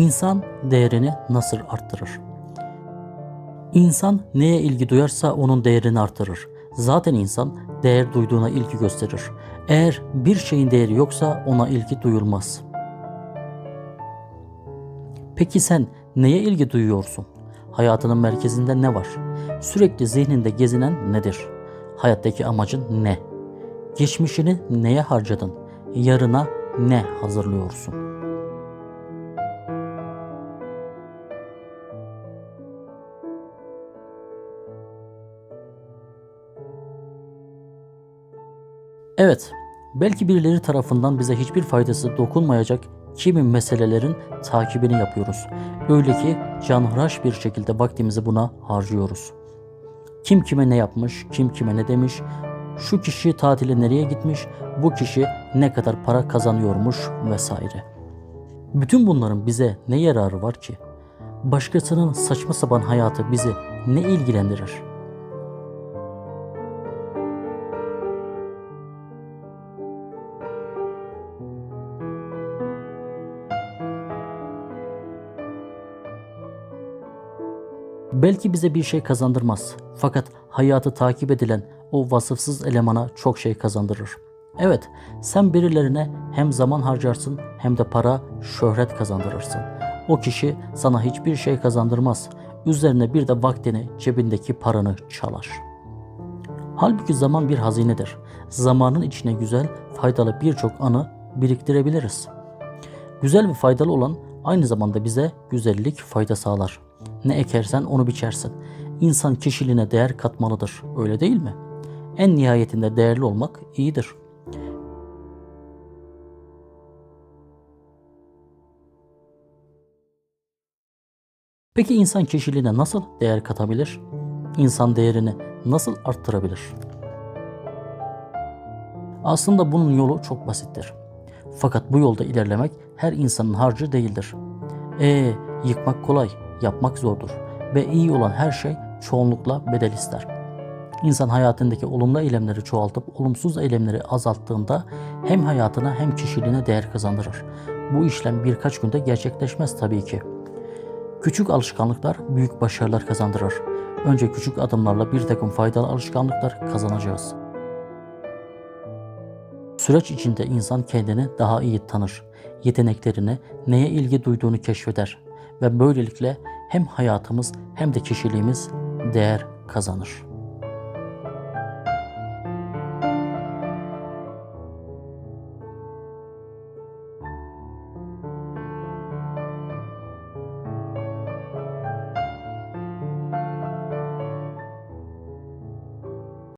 İnsan değerini nasıl arttırır? İnsan neye ilgi duyarsa onun değerini artırır. Zaten insan değer duyduğuna ilgi gösterir. Eğer bir şeyin değeri yoksa ona ilgi duyulmaz. Peki sen neye ilgi duyuyorsun? Hayatının merkezinde ne var? Sürekli zihninde gezinen nedir? Hayattaki amacın ne? Geçmişini neye harcadın? Yarına ne hazırlıyorsun? Evet, belki birileri tarafından bize hiçbir faydası dokunmayacak kimi meselelerin takibini yapıyoruz. Öyle ki canhıraş bir şekilde vaktimizi buna harcıyoruz. Kim kime ne yapmış, kim kime ne demiş, şu kişi tatile nereye gitmiş, bu kişi ne kadar para kazanıyormuş vesaire. Bütün bunların bize ne yararı var ki? Başkasının saçma sapan hayatı bizi ne ilgilendirir? Belki bize bir şey kazandırmaz. Fakat hayatı takip edilen o vasıfsız elemana çok şey kazandırır. Evet, sen birilerine hem zaman harcarsın hem de para, şöhret kazandırırsın. O kişi sana hiçbir şey kazandırmaz. Üzerine bir de vaktini, cebindeki paranı çalar. Halbuki zaman bir hazinedir. Zamanın içine güzel, faydalı birçok anı biriktirebiliriz. Güzel ve faydalı olan aynı zamanda bize güzellik, fayda sağlar. Ne ekersen onu biçersin. İnsan kişiliğine değer katmalıdır. Öyle değil mi? En nihayetinde değerli olmak iyidir. Peki insan kişiliğine nasıl değer katabilir? İnsan değerini nasıl arttırabilir? Aslında bunun yolu çok basittir. Fakat bu yolda ilerlemek her insanın harcı değildir. Ee, yıkmak kolay, yapmak zordur ve iyi olan her şey çoğunlukla bedel ister. İnsan hayatındaki olumlu eylemleri çoğaltıp olumsuz eylemleri azalttığında hem hayatına hem kişiliğine değer kazandırır. Bu işlem birkaç günde gerçekleşmez tabii ki. Küçük alışkanlıklar büyük başarılar kazandırır. Önce küçük adımlarla bir takım faydalı alışkanlıklar kazanacağız. Süreç içinde insan kendini daha iyi tanır, yeteneklerini, neye ilgi duyduğunu keşfeder ve böylelikle hem hayatımız hem de kişiliğimiz değer kazanır.